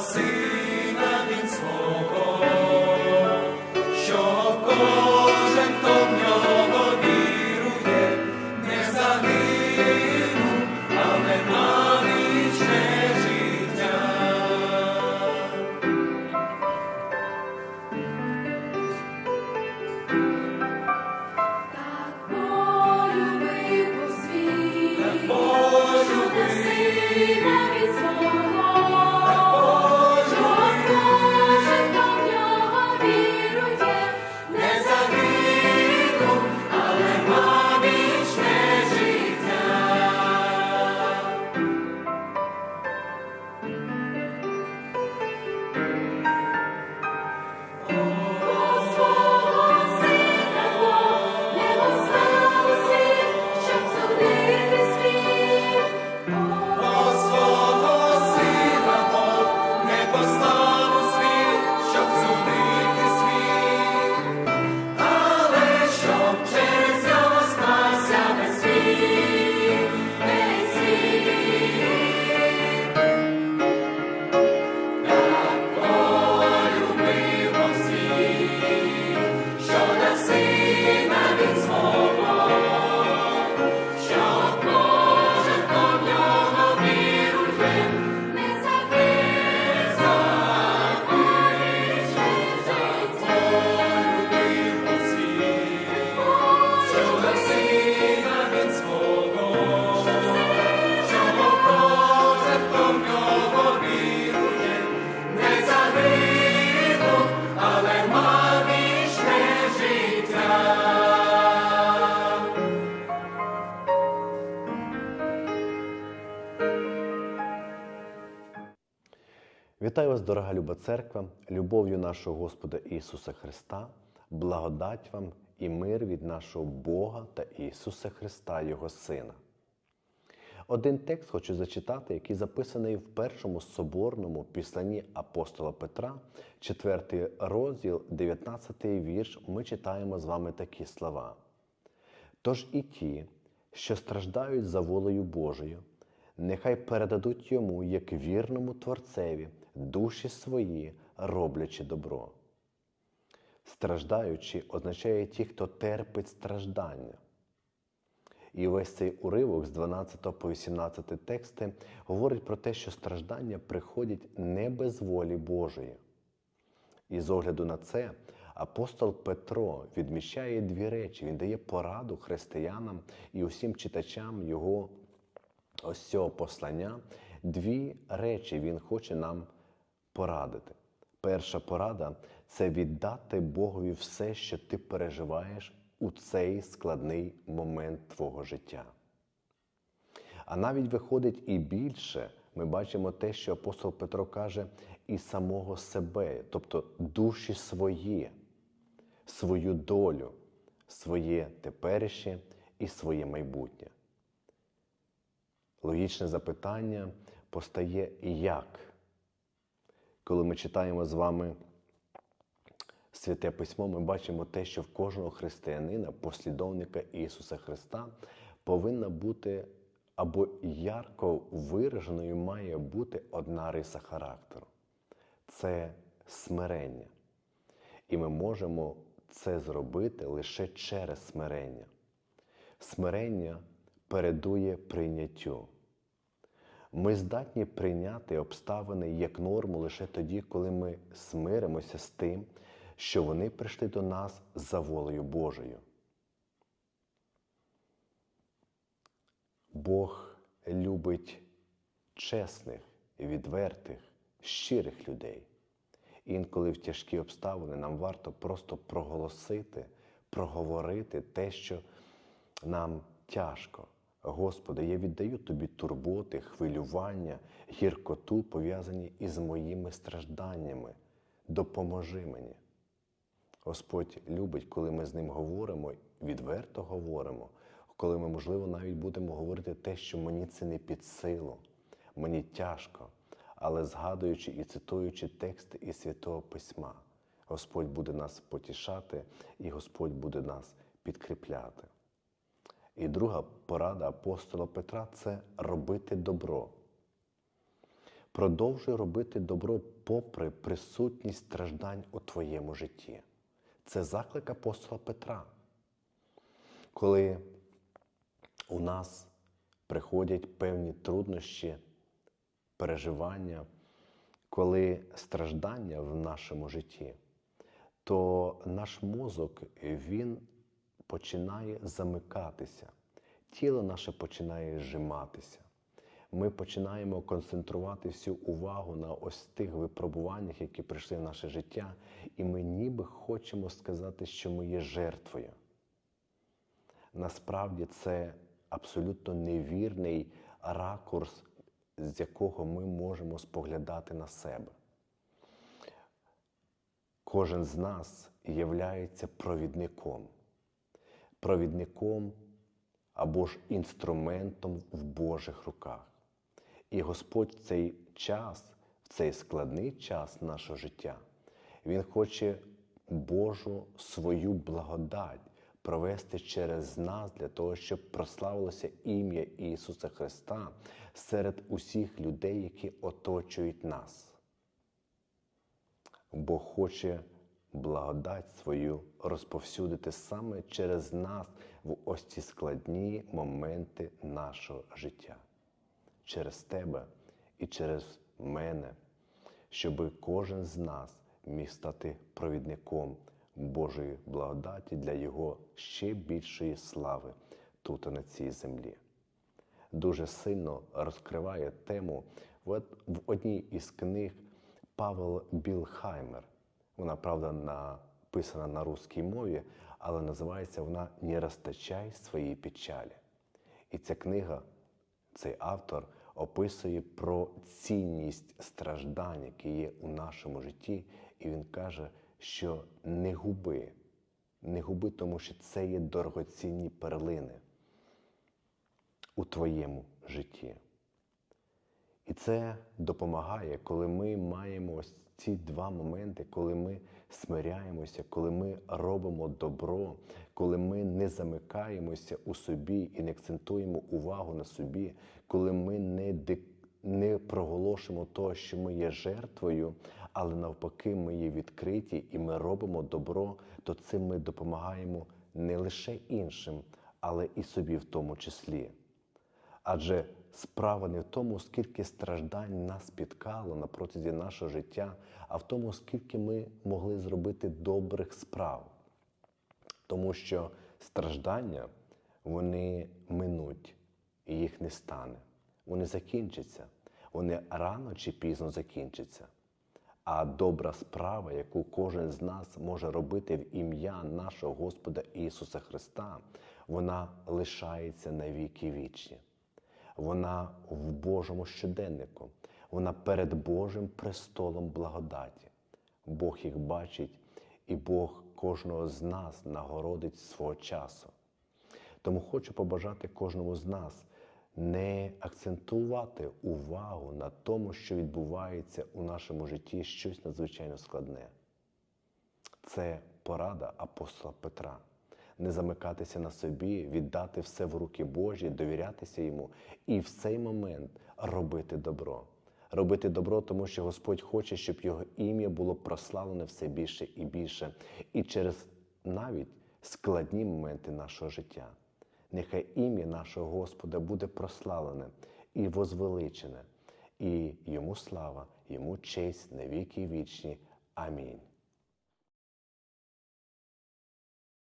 сина Вітаю вас, дорога люба церква, любов'ю нашого Господа Ісуса Христа, благодать вам і мир від нашого Бога та Ісуса Христа, Його Сина. Один текст хочу зачитати, який записаний в першому соборному післанні апостола Петра, 4 розділ, 19 вірш. Ми читаємо з вами такі слова. Тож і ті, що страждають за волею Божою, нехай передадуть йому, як вірному Творцеві, душі свої, роблячи добро. Страждаючи означає ті, хто терпить страждання. І весь цей уривок з 12 по 18 тексти говорить про те, що страждання приходять не без волі Божої. І з огляду на це апостол Петро відміщає дві речі. Він дає пораду християнам і усім читачам його ось цього послання. Дві речі він хоче нам порадити. Перша порада це віддати Богові все, що ти переживаєш у цей складний момент твого життя. А навіть виходить і більше, ми бачимо те, що апостол Петро каже, і самого себе, тобто душі свої, свою долю, своє теперішнє і своє майбутнє. Логічне запитання постає як? Коли ми читаємо з вами Святе Письмо, ми бачимо те, що в кожного християнина, послідовника Ісуса Христа, повинна бути або ярко вираженою має бути одна риса характеру це смирення. І ми можемо це зробити лише через смирення. Смирення передує прийняттю. Ми здатні прийняти обставини як норму лише тоді, коли ми смиримося з тим, що вони прийшли до нас за волею Божою. Бог любить чесних, відвертих, щирих людей. Інколи в тяжкі обставини нам варто просто проголосити, проговорити те, що нам тяжко. Господи, я віддаю Тобі турботи, хвилювання, гіркоту, пов'язані із моїми стражданнями. Допоможи мені. Господь любить, коли ми з ним говоримо, відверто говоримо, коли ми, можливо, навіть будемо говорити те, що мені це не під силу, мені тяжко, але згадуючи і цитуючи тексти із Святого Письма, Господь буде нас потішати і Господь буде нас підкріпляти. І друга порада апостола Петра це робити добро. Продовжуй робити добро попри присутність страждань у твоєму житті. Це заклик апостола Петра. Коли у нас приходять певні труднощі, переживання, коли страждання в нашому житті, то наш мозок він починає замикатися, тіло наше починає зжиматися. Ми починаємо концентрувати всю увагу на ось тих випробуваннях, які прийшли в наше життя, і ми ніби хочемо сказати, що ми є жертвою. Насправді це абсолютно невірний ракурс, з якого ми можемо споглядати на себе. Кожен з нас являється провідником, провідником або ж інструментом в Божих руках. І Господь в цей час, в цей складний час нашого життя, Він хоче Божу свою благодать провести через нас для того, щоб прославилося ім'я Ісуса Христа серед усіх людей, які оточують нас. Бог хоче благодать свою розповсюдити саме через нас в ось ці складні моменти нашого життя, через тебе і через мене, щоб кожен з нас міг стати провідником Божої благодаті для Його ще більшої слави тут на цій землі. Дуже сильно розкриває тему в одній із книг Павел Білхаймер. Вона, правда, написана на русській мові, але називається вона Не розтачай свої печалі. І ця книга, цей автор описує про цінність страждань, які є у нашому житті, і він каже, що не губи, не губи, тому що це є дорогоцінні перлини у твоєму житті. І це допомагає, коли ми маємо ось ці два моменти, коли ми смиряємося, коли ми робимо добро, коли ми не замикаємося у собі і не акцентуємо увагу на собі, коли ми не не проголошуємо того, що ми є жертвою, але навпаки, ми є відкриті і ми робимо добро, то цим ми допомагаємо не лише іншим, але і собі в тому числі. Адже справа не в тому, скільки страждань нас спіткало на протязі нашого життя, а в тому, скільки ми могли зробити добрих справ. Тому що страждання вони минуть і їх не стане. Вони закінчаться, вони рано чи пізно закінчаться. А добра справа, яку кожен з нас може робити в ім'я нашого Господа Ісуса Христа, вона лишається на віки вічні вона в Божому щоденнику, вона перед Божим престолом благодаті. Бог їх бачить, і Бог кожного з нас нагородить свого часу. Тому хочу побажати кожному з нас не акцентувати увагу на тому, що відбувається у нашому житті щось надзвичайно складне. Це порада апостола Петра не замикатися на собі, віддати все в руки Божі, довірятися йому і в цей момент робити добро. Робити добро, тому що Господь хоче, щоб його ім'я було прославлене все більше і більше, і через навіть складні моменти нашого життя. Нехай ім'я нашого Господа буде прославлене і возвеличене, і йому слава, йому честь на віки вічні. Амінь.